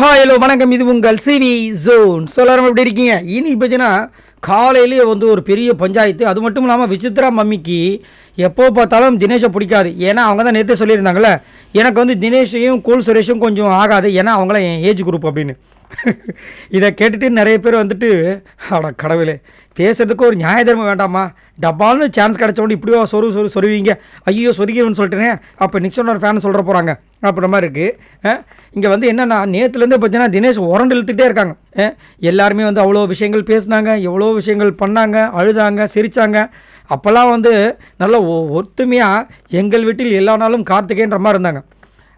Hi hello வணக்கம். இது உங்கள் சிவி ஜோன். சொல்லாரம் எப்படி இருக்கீங்க? இனி பார்த்தீங்கன்னா காலையிலேயே வந்து ஒரு பெரிய பஞ்சாயத்து அது மட்டும் இல்லாமல் விசித்ரா மம்மிக்கு எப்போ பார்த்தாலும் தினேஷை பிடிக்காது. ஏன்னா அவங்க தான் நேற்றே சொல்லியிருந்தாங்களே எனக்கு வந்து தினேஷையும் கூல் சுரேஷும் கொஞ்சம் ஆகாது. ஏன்னா அவங்களாம் என் ஏஜ் குரூப் அப்படின்னு. இதை கேட்டுட்டு நிறைய பேர் வந்துட்டு அட கடவுளே பேசுறதுக்கு ஒரு நியாய தர்மம் வேண்டாமா டப்பால்னு சான்ஸ் கிடச்சோண்டு இப்படியோ சொரு சொரு சொருவீங்க. ஐயோ சொருகிறவன் சொல்லிட்டேனே. அப்போ நிக்சனோட ஃபேன் சொல்கிற போகிறாங்க அப்படின்ற மாதிரி இருக்குது இங்கே வந்து என்னென்னா நேற்றுலேருந்தே பார்த்தீங்கன்னா தினேஷ் உரண்டு இழுத்துட்டே இருக்காங்க. எல்லாருமே வந்து அவ்வளோ விஷயங்கள் பேசுனாங்க எவ்வளோ விஷயங்கள் பண்ணாங்க அழுதாங்க சிரித்தாங்க அப்போல்லாம் வந்து நல்ல ஒத்துமையாக எங்கள் வீட்டில் எல்லா நாளும் கார்த்திகேன்ற மாதிரி இருந்தாங்க.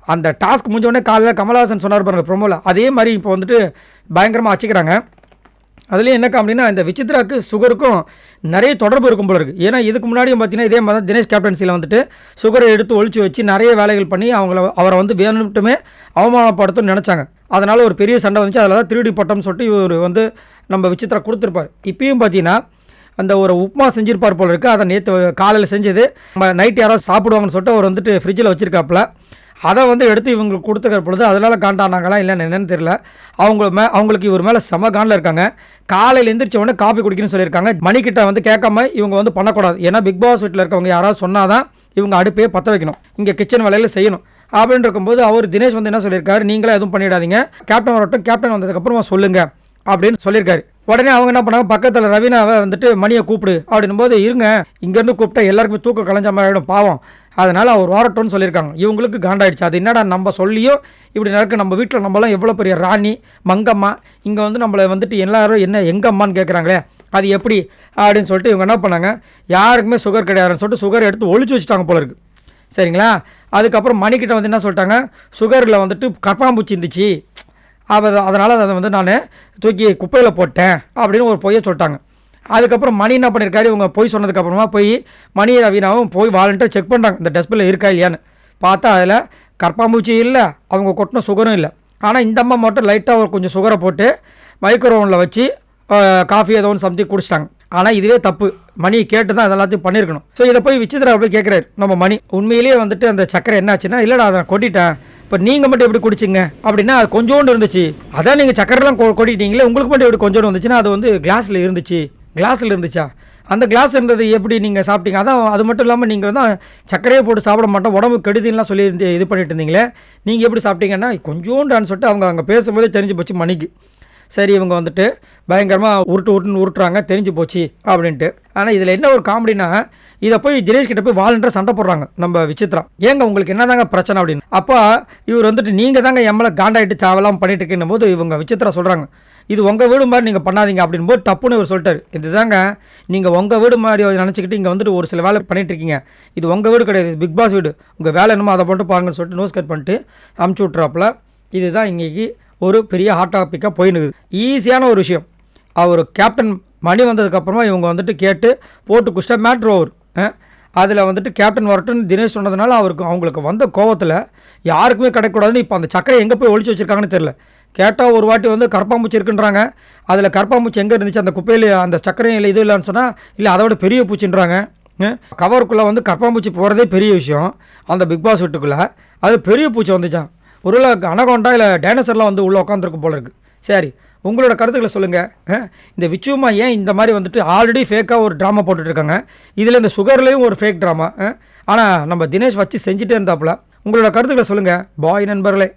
அந்த டாஸ்க் முடிஞ்சோடனே காலையில் கமலஹாசன் சொன்னார் பாருங்க ப்ரொமோவில் அதே மாதிரி இப்போ வந்துட்டு பயங்கரமாக வச்சுக்கிறாங்க அதுலேயும் என்ன அப்படின்னா இந்த விசித்ராக்கு சுகருக்கும் நிறைய தொடர்பு இருக்கும் போல இருக்குது ஏன்னா இதுக்கு முன்னாடியும் பார்த்தீங்கன்னா இதே மாதிரி தான் தினேஷ் கேப்டன்சியில் வந்துட்டு சுகரை எடுத்து ஒழிச்சு வச்சு நிறைய வேலைகள் பண்ணி அவங்கள அவரை வந்து வேணும்ட்டுமே அவமானப்படுத்தும்னு நினச்சாங்க. அதனால் ஒரு பெரிய சண்டை வந்துச்சு. அதில் தான் திருடி பட்டம்னு சொல்லிட்டு இவர் வந்து நம்ம விசித்ரா கொடுத்துருப்பார். இப்பயும் பார்த்தீங்கன்னா அந்த ஒரு உப்புமா செஞ்சிருப்பார் போல இருக்குது அதை நேற்று காலையில் செஞ்சது. நம்ம நைட் யாராவது சாப்பிடுவாங்கன்னு சொல்லிட்டு அவர் வந்துட்டு ஃப்ரிட்ஜில் வச்சிருக்காப்புல. அதை வந்து எடுத்து இவங்களுக்கு கொடுத்துக்கிற பொழுது அதனால் காண்டானாங்களா இல்லைன்னு என்னென்னு தெரியல. அவங்க மே அவங்களுக்கு இவர் மேலே செம காண்டில் இருக்காங்க. காலையில் எந்திரிச்ச உடனே காப்பி குடிக்கணும்னு சொல்லியிருக்காங்க. மணிக்கிட்ட வந்து கேட்காம இவங்க வந்து பண்ணக்கூடாது. ஏன்னா பிக் பாஸ் வீட்டில் இருக்கவங்க யாராவது சொன்னால் தான் இவங்க அடுப்பே பற்ற வைக்கணும். இங்கே கிச்சன் வேலையில் செய்யணும். அப்படின்னு இருக்கும்போது அவர் தினேஷ் வந்து என்ன சொல்லியிருக்காரு? நீங்களே எதுவும் பண்ணிடாதீங்க. கேப்டன் வரட்டும். கேப்டன் வந்ததுக்கப்புறமா சொல்லுங்கள் அப்படின்னு சொல்லியிருக்காரு. உடனே அவங்க என்ன பண்ணாங்க? பக்கத்தில் ரவீனாவை வந்துட்டு மணியை கூப்பிடு அப்படின்னும் போது இருங்க இங்கேருந்து கூப்பிட்டா எல்லாருக்குமே தூக்கம் கலைஞ்ச மாதிரி ஆகிடும் பாவம். அதனால் அவர் வரட்டும்னு சொல்லியிருக்காங்க. இவங்களுக்கு காண்டாயிடுச்சு. அது என்னடா நம்ம சொல்லியும் இப்படி நடக்கு நம்ம வீட்டில் நம்மளாம் எவ்வளோ பெரிய ராணி மங்கம்மா இங்கே வந்து நம்மளை வந்துட்டு எல்லாரும் என்ன எங்கம்மான்னு கேட்குறாங்களே அது எப்படி? அப்படின்னு சொல்லிட்டு இவங்க என்ன பண்ணாங்க? யாருக்குமே சுகர் கிடையாதுன்னு சொல்லிட்டு சுகர் எடுத்து ஒழிச்சு வச்சுட்டாங்க போல இருக்கு. சரிங்களா? அதுக்கப்புறம் மணிக்கிட்ட வந்து என்ன சொல்லிட்டாங்க? சுகரில் வந்துட்டு கற்பாம்பூச்சி இருந்துச்சு. அதை அதனால் அதை வந்து நான் தூக்கி குப்பையில் போட்டேன் அப்படின்னு ஒரு பொய்யை சொல்லிட்டாங்க. அதுக்கப்புறம் மணி என்ன பண்ணியிருக்காரு இவங்க போய் சொன்னதுக்கப்புறமா போய் மணி ரவீனாவும் போய் வாலண்டியர் செக் பண்ணுறாங்க இந்த டஸ்ட்பில் இருக்கா இல்லையான்னு. பார்த்தா அதில் கற்பாம்பூச்சி இல்லை அவங்க கொட்டின சுகரும் இல்லை. ஆனால் இந்த அம்மா மட்டும் லைட்டாக ஒரு கொஞ்சம் சுகரை போட்டு மைக்ரோவனில் வச்சு காஃபி ஏதோ ஒன்று சம்திங் குடிச்சிட்டாங்க. ஆனால் இதுவே தப்பு. மணி கேட்டு தான் அதெல்லாத்தையும் பண்ணியிருக்கணும் ஸோ இதை போய் விசித்திரா போய் கேட்குறாரு நம்ம மணி உண்மையிலேயே வந்துட்டு அந்த சக்கரை என்னாச்சுன்னா இல்லைடா அதை நான் கொட்டிட்டேன். இப்போ நீங்கள் மட்டும் எப்படி குடிச்சிங்க? அப்படின்னா அது கொஞ்சோண்டு இருந்துச்சு. அதான் நீங்கள் சக்கரெலாம் கொ கொட்டிட்டீங்களே உங்களுக்கு மட்டும் எப்படி கொஞ்சோண்டு வந்துச்சுன்னா அது வந்து கிளாஸில் இருந்துச்சு. கிளாஸில் இருந்துச்சா? அந்த கிளாஸ் இருந்தது எப்படி நீங்கள் சாப்பிட்டீங்க? அதான் அது மட்டும் இல்லாமல் நீங்கள் வந்து சர்க்கரையை போட்டு சாப்பிட மாட்டோம். உடம்பு கெடுதின்லாம் சொல்லி இருந்து இது பண்ணிட்டு இருந்தீங்களே? நீங்கள் எப்படி சாப்பிட்டீங்கன்னா கொஞ்சோண்டான்னு சொல்லிட்டு அவங்க அங்கே பேசும்போதே தெரிஞ்சு போச்சு மணிக்கு. சரி இவங்க வந்துட்டு பயங்கரமாக உருட்டு உருட்டுன்னு உருட்டுறாங்க தெரிஞ்சு போச்சு அப்படின்ட்டு. ஆனால் இதில் என்ன ஒரு காமெடினா இதை போய் தினேஷ் கிட்ட போய் வாலண்டர சண்டை போடுறாங்க நம்ம விசித்ரா ஏங்க உங்களுக்கு என்ன தாங்க பிரச்சனை அப்படின்னு? அப்போ இவர் வந்துட்டு நீங்கள் தாங்க எம்மளை காண்டாயிட்டு தேவலாம் பண்ணிட்டு இருக்கேன்னும் போது இவங்க விசித்ரா சொல்கிறாங்க இது உங்கள் வீடு மாதிரி நீங்கள் பண்ணாதீங்க அப்படின்னு போது டப்புன்னு இவர் சொல்லிட்டார். இதுதாங்க நீங்கள் உங்கள் வீடு மாதிரி நினச்சிக்கிட்டு இங்கே வந்துட்டு ஒரு சில வேலை பண்ணிகிட்டு இருக்கீங்க. இது உங்கள் வீடு கிடையாது பிக் பாஸ் வீடு. உங்கள் வேலை என்னமோ அதை மட்டும் பாருங்கன்னு சொல்லிட்டு நோஸ் கட் பண்ணிட்டு அமுச்சு விட்றாப்புல இதுதான் இன்றைக்கி ஒரு பெரிய ஹாட் டாப்பிக்காக போயினுக்குது ஈஸியான ஒரு விஷயம். அவர் கேப்டன் மணி வந்ததுக்கப்புறமா இவங்க வந்துட்டு கேட்டு போட்டு குஷ்ட மேட்ரு ஓவர் அதில் வந்துட்டு கேப்டன் வரட்டும்னு தினேஷ் சொன்னதுனால அவருக்கு அவங்களுக்கு வந்த கோவத்தில் யாருக்குமே கிடைக்கூடாதுன்னு இப்போ அந்த சக்கரை எங்கே போய் ஒழிச்சு வச்சிருக்காங்கன்னு தெரில கேட்டால் ஒரு வாட்டி வந்து கரப்பாம்பூச்சி இருக்குன்றாங்க. அதில் கரப்பாம்பூச்சி எங்கே இருந்துச்சு? அந்த குப்பையில் அந்த சக்கரையும் இல்லை இது இல்லைன்னு சொன்னால் இல்லை அதை விட பெரிய பூச்சின்றாங்க. கவருக்குள்ளே வந்து கரப்பாம்பூச்சி போகிறதே பெரிய விஷயம். அந்த பிக் பாஸ் வீட்டுக்குள்ளே அது பெரிய பூச்சி வந்துச்சான் ஒருவேளை அனகொண்டா இல்லை டைனோசர்லாம் வந்து உள்ளே உட்காந்துருக்கும் போல இருக்குது சரி உங்களோட கருத்துக்களை சொல்லுங்கள் இந்த விச்சுமா ஏன் இந்த மாதிரி வந்துட்டு ஆல்ரெடி ஃபேக்காக ஒரு ட்ராமா போட்டுட்ருக்காங்க? இதில் இந்த சுகர்லேயும் ஒரு ஃபேக் ட்ராமா ஆனால் நம்ம தினேஷ் வச்சு செஞ்சுட்டே இருந்தாப்புல. உங்களோட கருத்துக்களை சொல்லுங்கள் பாய் நண்பர்களே.